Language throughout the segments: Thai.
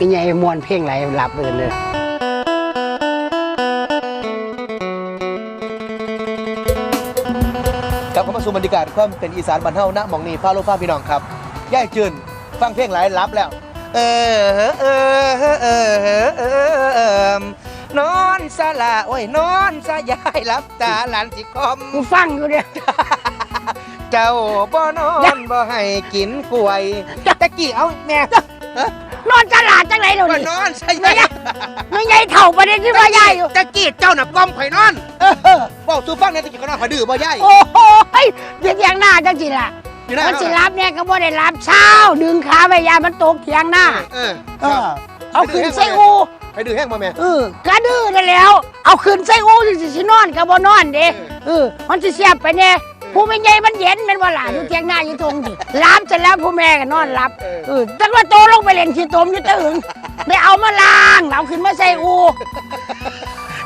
เป็นไงมวนเพลงไหลหลับไปกันเลยกลับเข้ามาสู่บรรยากาศความเป็นอีสานบ้านเฮาณหมองนี้พาลูกพาพี่น้องครับย่ายจืนฟังเพลงหลายรับแล้ว เออเออเออเออเออเออนอนสละโอ้ยนอนสยายรับตาหลานสิคอม กูฟังอยู่เนี่ย เจ้าบ่นอนบ่ให้กินกล้วยตะกี้เอาแม่ นอนตลาดจังไรเดี๋ยวบ่นี้นอนใช่ไหมไม่ได้ไม่ไงเถ่าประเด็นที่ว่าใหญ่อยู่ตะกี้เจ้าน่ะกล้อมข่อยนอนเออบอกสู่ฟังเนี่ยตะกี้ก็นอนข่อยดื้อบ่ยายโอ้โหเดี๋ยวเถียงหน้าจังสิล่ะอยู่นะมันสิรับเนี่ยก็บ่ได้รับเช้า ดึงขาไปยามันตกเถียงหน้า เออเออ เอาขึ้นใส่อูไปดื้อแห้งมาแม่เออกระดื้อนั่นแหล้ว เอาขึ้นใส่อูสิสิสินอนก็บ่นอนเด้เออเออมันสิเสียบไปแน่ ผู้ไม่ใหญ่มันเย็นแม่นว่าล่ะอยู่เถียงหน้าอยู่ทงสิรับเสร็จแล้วผู้แม่ก็นอนรับเออเออแต่ว่าโตลงไปเล่นขี้ตมอยู่ตะหึงไม่เอามาล้างเอาขึ้นมาใส่อู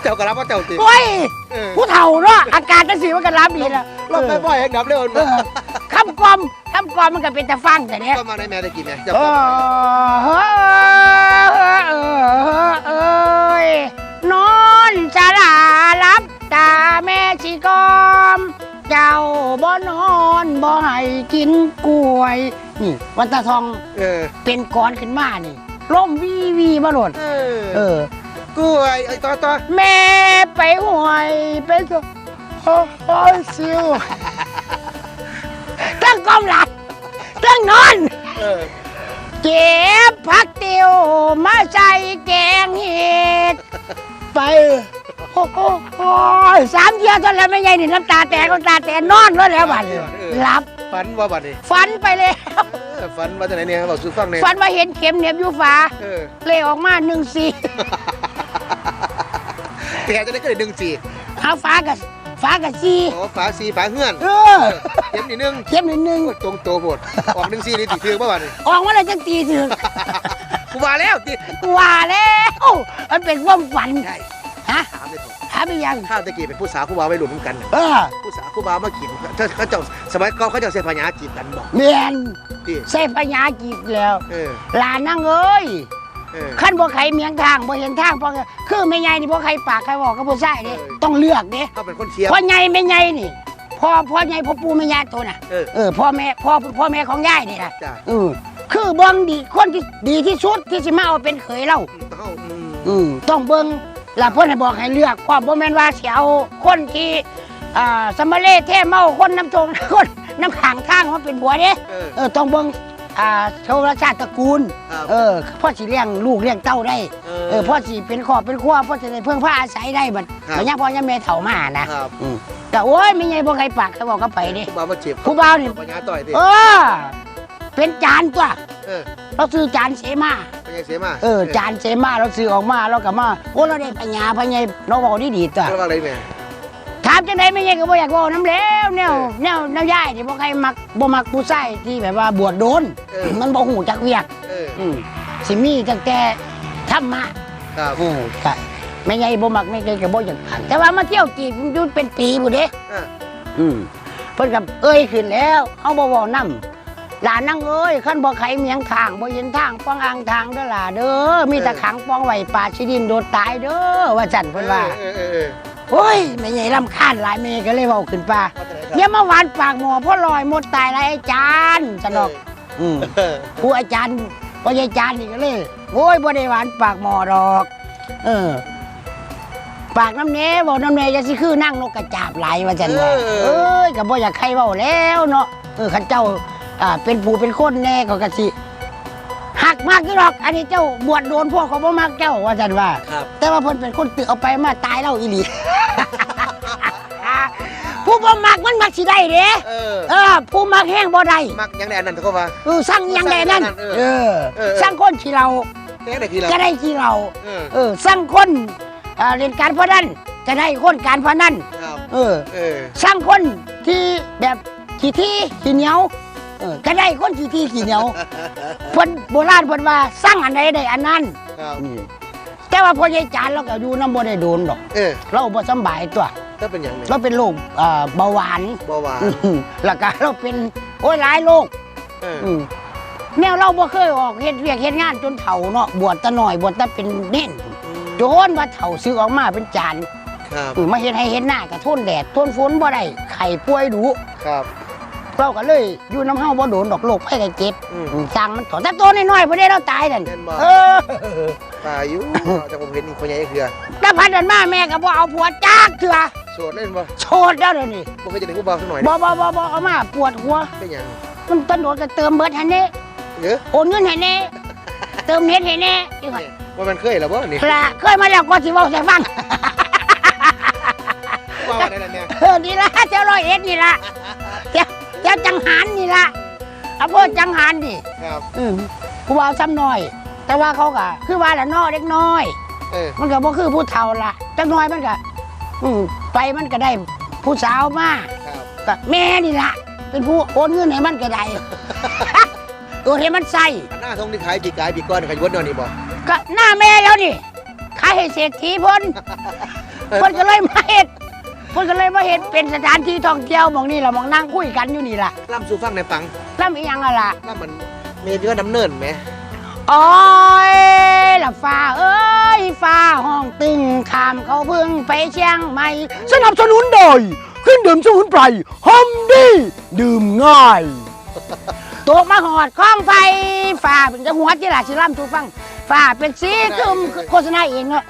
เจ้าก็รับว่าเจ้าติโอ้ยเออผู้เฒ่าเนาะอากาศจังสิมันก็รับดีละเราไปบ่อยแห้งนับเร็วเออคำกลอมคำกลอมมันก็เป็นตะฟังแต่เนี้ยก็มาในแม่ตะกี้แม่เจ้าเอก็ กินกล้วย นี่ วันตาทองเออเป็นก้อนขึ้นมานี่ล่มวีวีมาโหลดเอเอออ กล้วยไอ้ต่อต่อแม่ไปห่วยไปก็โอ้โหซิวตั้งกอมหลับตั้งนอน เออเก็บผักติวมาใส่แกงเห็ดไปโอ้โหโอ้ยสามเที่ยวจนแล้วไม่ใหญ่นี่น้ำตาแตกน้ำตาแตกนอนแล้วแล้วบัดนี้หลับ ฝันว่าบัดนี้ฝันไปเลยเออฝันว่าจะไหนเนี่ยบอกสู่ฟังเนี่ยฝันว่าเห็นเข็มเหน็บอยู่ฟ้าเออ เลยออกมาหนึ่งสี่แกจะได้ก็ได้ดึงสี่หาฟ้ากับฟ้ากับสี่อ๋อฝาสี่ฝาเงื่อนเออเข็มนิดนึงเข็มหนึ่งหนึ่งโอ้ยตรงโตโหดออกดึงสี่นี่ติถือป่ะบัดนี้ออกมาเลยจังตีถึงกูมาแล้วติว่าแล้วมันเป็นความฝันใช่ฮะถามเลยเถอะ หาไปยังข้าวตะกี้เป็นผู้สาวผู้บ่าวไปหลุดกันน่ะเออผู้สาวผู้บ่าวมากินเขาเขาเจ้าสมัยก่อนเขาเจ้าเสียพญาจีบกันบอกเมียนติใส่พญาจีบแล้วเออหลานนั่งเอ้ยเออ ขั้นบ่ไขเมียงทางบ่เห็นทางเพราะคือไม่ใหญ่นี่บ่ไขปากใครบอกกับผู้ชายเด้เออ ต้องเลือกเด้เขาเป็นคนเชียร์พ่อใหญ่ไม่ใหญ่นี่พ่อพ่อใหญ่พ่อปู่แม่ย่าตัวน่ะเออ เออพ่อแม่พ่อพ่อแม่ของยายนี่ล่ะจ้าเออคือเบิ่งดีคนที่ดีที่สุดที่สิมาเอาเป็นเขยเราเอ้าอืม อืมต้องเบิ่ง แล้วเพิ่นให้บอกให้เลือกความบ่แม่นว่าสิเอาคนที่อ่าสมมาเลเทเมาคนน้ำทงคนน้ำขังทางมาเป็นผัวเด้เออ เออต้องเบิ่งอ่าโชวราชาติตระกูล ครับ เออพ่อสิเลี้ยงลูกเลี้ยงเต้าได้ เออพ่อสิเป็นครอบเป็นครัวพ่อจะได้เพิ่งพาอาศัยได้บัดครับ บัดยามพ่อยามแม่เฒ่ามานะครับอืมแต่โอ้ยไม่ใหญ่บ่ใครปากเขาบอกก็ไปเด้ผู้บ่าวมาจีบผู้บ่าวนี่พญาต่อยติเออ เป็นจานตัว เออ เราซื้อจานเสมาพญาเสียมาเออจานเสมาเราซื้อออกมาเราก็มาโอ้เราได้ปัญญาพญายเราบอกดีดีๆตัวเรียกว่าอะไรแม่ถามจังไดไม่ใช่ก็บ่อยากเว้าน้ำแล้วแนวเออแนวแนวย่ายนี่บ่ใครมักบ่มักผู้ชายที่แบบว่าบวชโดนเออมันบ่ฮู้จักเวียกเอออืมสิมีตั้งแต่ธรรมะครับเออก็ไม่ใหญ่บ่มักไม่ใหญ่ก็บ่อยากขันแต่ว่ามาเที่ยวจีบมันอยู่เป็นปีพุ่นเด้เอออืมเพิ่นกับเอ้ยขึ้นแล้วเฮาบ่เว้านำ หลานนั่งเอ้ยคันบ่ไขเมียงทางบ่เห็นทางป้องอ่างทางเด้อล่ะเด้อมีแต่ขังป้องไว้ป่าชิดินโดดตายเด้อว่าจันเพิ่นว่าเออเออเออ โอ้ยไม่ใหญ่รำคาญหลายแม่ก็เลยเว้าขึ้นป่าว่าจะไหนอย่ามาหวานปากหมอพ่อลอยหมดตายหลายอาจารย์สนอกอืมเออผู้อาจารย์พ่อใหญ่อาจารย์นี่ก็เลยโอ้ยบ่ได้หวานปากหมอดอก เออ ปากน้ำเน้บอกน้ำเนจะสิคือนั่งนกกระจาบไหลว่าจันว่าเอ้ยก็บ่อยากใครเว้าแล้วเนาะเออขันเจ้า อ่าเป็นผู้เป็นคนแน่ก็กะสิหักมากที่หรอก อันนี้เจ้าบวชโดนพวกเขาบ่มักเจ้าว่าจันว่า ครับ แต่ว่าเพิ่นเป็นคนตึกเอาไปมาตายแล้วอีหลี ผู้บ่มักมันมักสิได้เด้เออ เออ ผู้มักแห้งบ่ได้มักยังได้อันนั้นเขาว่า เออสั่งอยังใดนั่นเออเออ เออ สั่งคนที่เราแค่ไหนทีละจะได้ที่เรา เออเออสั่งคนเอ่อเล่นการพนันจะได้คนการพนันครับเออ เออสั่งคนที่แบบขี้ที่ขี้เหนียวเออก็ได้คนขี้ที่ขี้เหนียวเพิ่นโบราณเพิ่นว่าสั่งอันใดได้อันนั้นครับอืมแต่ว่าพ่อใหญ่จานเราก็อยู่น้ำบ่ได้โดนดอก เออเราบ่สำบายตัวถ้าเป็นอย่างนี้เราเป็นโรคเอ่อเบาหวานเบาหวานอื้อหือแล้วก็เราเป็นโอ้ยหลายโรคเอออืมแนวเราบ่เคยออกเฮ็ดเวียกเฮ็ดงานจนเฒ่าเนาะบวชแตะหน่อยบวชแตะเป็นเน่นโจนว่าเฒ่าซื้อออกมาเป็นจานครับอือมาเฮ็ดให้เฮ็ดหน้าก็ทนแดดทนฝนบ่ได้ไข้ป่วยดุครับ เราก็เลยอยู่น้ำเฮาบ่โดนดอกโรคไข้ไข้เจ็บอืมอืม สร้างมันถอนแต่ตัวน้อยๆบ่ได้เราตายนั่นแม่นบ่เออตายอยู่ แต่ผมเห็นนี่คนใหญ่คือแต่พัดนั้นมาแม่ก็บ่เอาผัวจักเถื่อโสดเล่นบ่โชดแล้วเดี๋ยวนี้บ่เคยจะได้ผู้บ่าวสักหน่อยบ่บ่บ่บ่เอามาปวดหัว เป็นหยังมันตำรวจก็เติมเบิดให้แน่เยอะโอนเงินให้แน่เติมเน็ตให้แน่อีกหน่อยว่ามันเคยแล้วบ่นี่พระเคยมาแล้วก็สิเว้าให้ฟังว่าว่าได้แล้วเนี่ยเออนี่ละเจ้าร้อยเอ็ดนี่ละเจ้าเจ้าจังหันนี่ละอำเภอจังหันนี่ครับ อืมผู้ว่าซ้ำน้อย แต่ว่าเขาก็คือว่าละน้อเล็กน้อย เออ มันก็บ่คือผู้เฒ่าละจังน้อยมันก็อืมไปมันก็ได้ผู้สาวมาครับ ก็แม่นี่ละเป็นผู้โอนเงินให้มันก็ได้โอนให้มันใส่อันหน้าทงที่ขายปีกายปีก้อนขายวนนอนนี่บ่ก็หน้าแม่แล้วนี่ขายให้เศรษฐีเพ้นเพิ่นก็เลยมา เฮ็ดเพิ่นก็เลยมาเฮ็ดเป็นสถานที่ท่องเที่ยวหมองนี่ล่ะหมองนั่งคุยกันอยู่นี่ล่ะล่ำสู่ฟังในฟังแล้วมีหยังอะล่ะล่ำมันเมเดือดำเนินไหมโอ้ยล่ะฟ้าเอ้ยฟ้าห้องตึงข้ามเขาพึ่งไปเชียงใหม่สนับสนุนโดยเครื่องดื่มสมุนไพรฮัมดี้ดื่มง่ายตกมาหอดคล้องไฟฟ้าเป็นจะหัวจิล่ะสิล่ำทูฟังฟ้าเป็นสีครึมโฆษณาเองเนาะ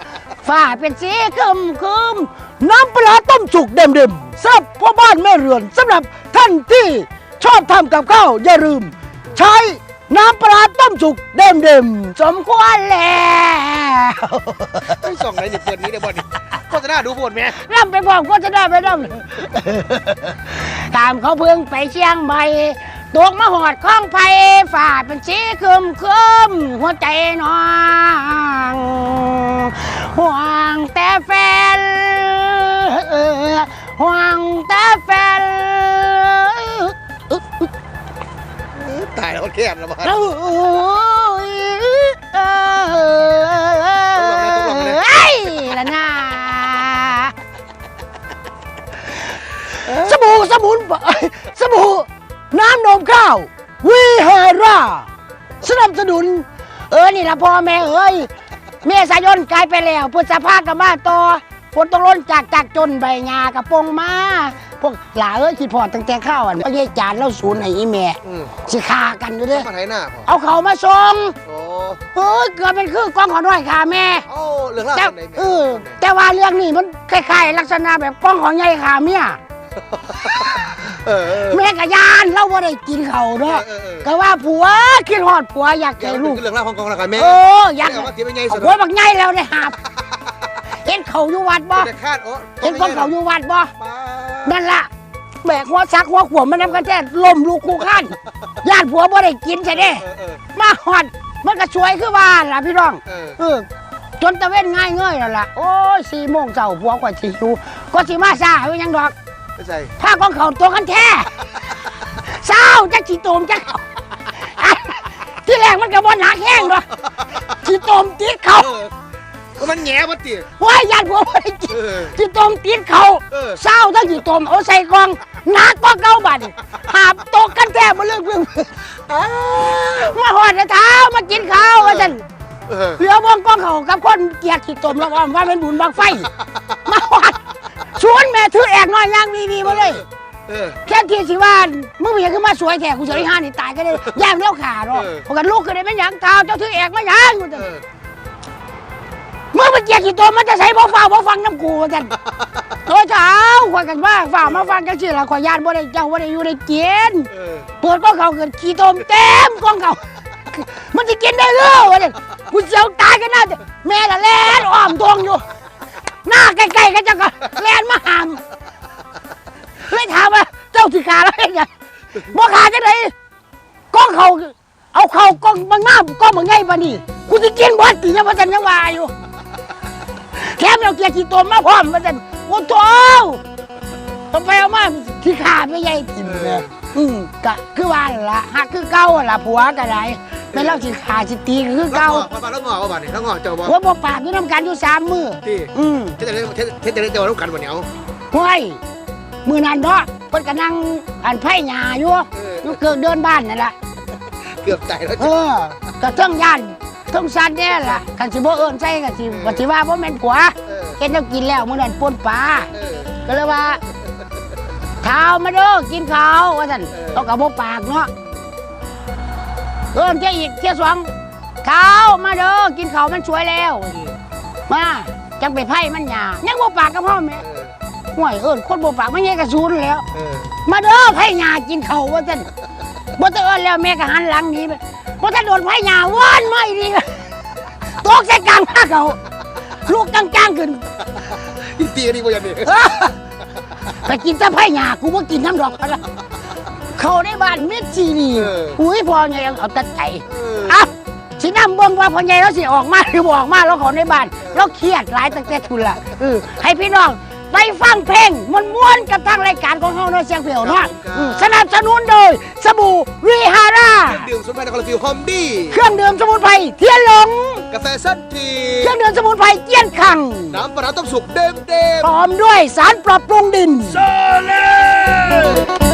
ฟ้าเป็นสีครึมครึมน้ำปลาร้าต้มสุกเด็มๆสำหรับพ่อบ้านแม่เรือนสำหรับท่านที่ชอบทำกับข้าวอย่าลืม ใช้น้ำปลาร้าต้มสุกเด็มสมควรแล้วไอ้ส่องไหนนี่เปิดนี้เดี๋ยวบ่นี่โฆษณาดูโพดแม่ร่ำไปพร้อมก็จะได้ไปร่ำตามเขาเพิ่งไปเชียงใหม่ตกมาหอดข้องไผ่ฝ่าเป็นสีคึมคึมหัวใจน้อง ห่วงแต่แฟนห่วงแต่แฟนตายแล้วแค่นแล้วบ่แล้วเอ้ยละนาๆสบู่สมุนไพรสบู่น้ำนมข้าววีเฮราสนับสนุน เออนี่ละพ่อแม่เอ้ย เมษายนกลายไปแล้วพฤษภากับมาต่อฝนตกล้นจากจากจนใบหญ้ากระปงมาพวกหลาเอ้ยคิดพอดตั้งแต่ข้าวอันพ่อเยจานเล่าศูนย์ให้อีแม่อืมสิฆ่ากันอยู่เด้มาไถหน้าพ่อเอาเขามาส่งโอ้เฮ้ยเกือบเป็นคือกองขอน้อยค่ะแม่โอ้เรื่องเล่าแต่เป็นไหนแม่เออแต่ว่าเรื่องนี้มันคล้ายๆลักษณะแบบกองของใหญ่ค่ะเมีย เออเออแม่กะยานเราบ่ได้กินเขาวเอเนาะอเออเออ ก็ว่าผัวคิดฮอดผัวอยากเดี๋ยให้วลูกเรื่องเล่าของกองละกันแม่เอออยากเอาว่าเสียเป็นไงสุดผัวบักใหญ่แล้วได้หาบเห็นเขาอยู่วัดบ่แต่คาดโอ้เห็นของเขาอยู่วัดบ่ป้านั่นล่ะแบกหัวซักหัวขวมมันนำกันแท้ลมลูกคู่ข้านญาติผัวบ่ได้กินใช่เด้ เออเออมาฮอดมันก็ช่วยคือว่าล่ะพี่น้อง เออ เออจนตะเว้นง่ายเงยแล้วล่ะ โอ้ยสี่โมงเช้าผัวกว่าสิหิวก็สิมาซ่าอยู่ยังดอก ไม่ใช่ผ้าของเขาตัวกันแท้เศร้าจักสิโตมจักเขาที่แรกมันก็บ่หนักแห้งดอกสิโตมติดเขาเออก็มันแง่มาติ ว้ายญาติผัวบ่ได้กินเออสิโตมติดเขาเออ เศร้าทั้งสิโตมเอาใส่กล่องหนักกว่าเก่าบัดนี้หาบตกกันแท้บ่เรื่องเพิ่งมาหอดแต่เท้ามากินข้าวว่าซั่น เออเหลือวงกองเขากับคนเกลียดขี้ตมแล้วว่าว่าเป็นบุญบังไฟ มาหอด ชวนแม่ถือแอกน้อยย่างวีวีมาเลยเออ แค่ที่สิว่ามึงเมียขึ้นมาสวยแท้กูจะได้ห้านี่ตายก็ได้ย่างเลี้ยวขาเนาะเออ เพราะกันลูกก็ได้เป็นหยังเท้าเจ้าถือแอกมาหยังกูจะเออมึงไปเกลียดขี้ตมมันจะใส่บ่ฟ้าบ่ฟังน้ำกูว่ากันโอ้ยเท้าข่อยกันว่าฝ่ามาฟังกันสิล่ะข่อยญาติบ่ได้เจ้าบ่ได้อยู่ได้กินเออเปิดกล้องเขาเกิดขี้ตมเต็มกล้องเขา มันจะกินได้หรือวะเนี่ยกูเสียวตายกันน่าจะแม่ละแล่นอ้อมทวงอยู่ หน้าใกล้ๆกันจังก็แล่นมาหามเลยถามว่าเจ้าสิขาแล้วเป็นไงบ่ขาจะไหนกล้องเขาเอาเขากล้องบางหน้ากล้องบางไงปะนี่กูจะกินบอสตีเนี่ยพระจันยังว่าอยู่แถมเราเกียร์ขี้ตมมาพร้อมพระจันโอ้โถต้องไปเอามาที่ขาไม่ใหญ่ทิมเลยอืมก็คือว่านั่นละฮักคือเก่าหั่นล่ะผัวก็ได้ แม่นเล่าสิขาสิตีก็คือเก่าเก่าแล้วงอเอาบ้านนี่แล้วงอเจ้าบ่ผัวบ่ปากอยู่นำกันอยู่สามมือที่อืมเทศจะได้เทศเทศจะได้เจ้าแล้วกันบ่เนี่ยเอาห้วยมือนั้นเนาะเพิ่นก็นั่งอันไผ่หญ้าอยู่เอออยู่เกิดเดินบ้านนั่นล่ะเกือบตายแล้วเออก็เทิงยันเทิงซันแน่ล่ะกันสิบ่เอิ้นใส่กันสิกันสิว่าบ่แม่นผัวเออเฮ็ดแนวกินแล้วมื้อนั้นป่นปลาเออก็เลยว่าเท้ามาเด้อกินข้าวว่าซั่นเออเอากับบ่ปากเนาะ เอิ้นเที่ยอีกเที่ยสองเท้ามาเด้อกินข้าวมันสวยแล้ว มาจังไปไพ่มันหยายังบ่ปากกับพ่อแม่เออห่วยเอิ้นคนบ่ปากมันยังกระสูนแล้วเออมาเด้อไผ่หญ้ากินเขาวว่าซั่นบ่ต้องเอิ้นแล้วแม่ก็หันหลังหนีไปบ่ทันโดนไผ่หญ้าว่านมาอีกทีตกใส่กลางผ้าเขาลูกกลางๆขึ้นอีตีกันดีกว่าอย่างนี้เอ้อไปกินแต่ไผ่หญ้ากูบ่กินน้ำดอกพะละ เขาในบ้านมิดซีนี่อุ้ยพ่อใหญ่เอาแต่ใจเอออะสินำเบิ่งว่าพ่อใหญ่เราสิออกมาหรือบ่ออกมาแล้วเขอในบ้านเราเครียดหลายตั้งแต่ทุนละเออให้พี่น้องไปฟังเพลงม่วนๆกับทางรายการของเฮาเนาะเสียงเพียวเนาะอืมสนับสนุนโดยสบู่วีฮาร่าเครื่องดื่มสมุนไพรนครฟิวหอมดีเครื่องดื่มสมุนไพรเทียนหลง กาแฟสั้นทีเครื่องดื่มสมุนไพรเจียนคัง น้ำปลาร้าต้มสุกเต็มเต็มพร้อมด้วยสารปรับปรุงดิน โซเล่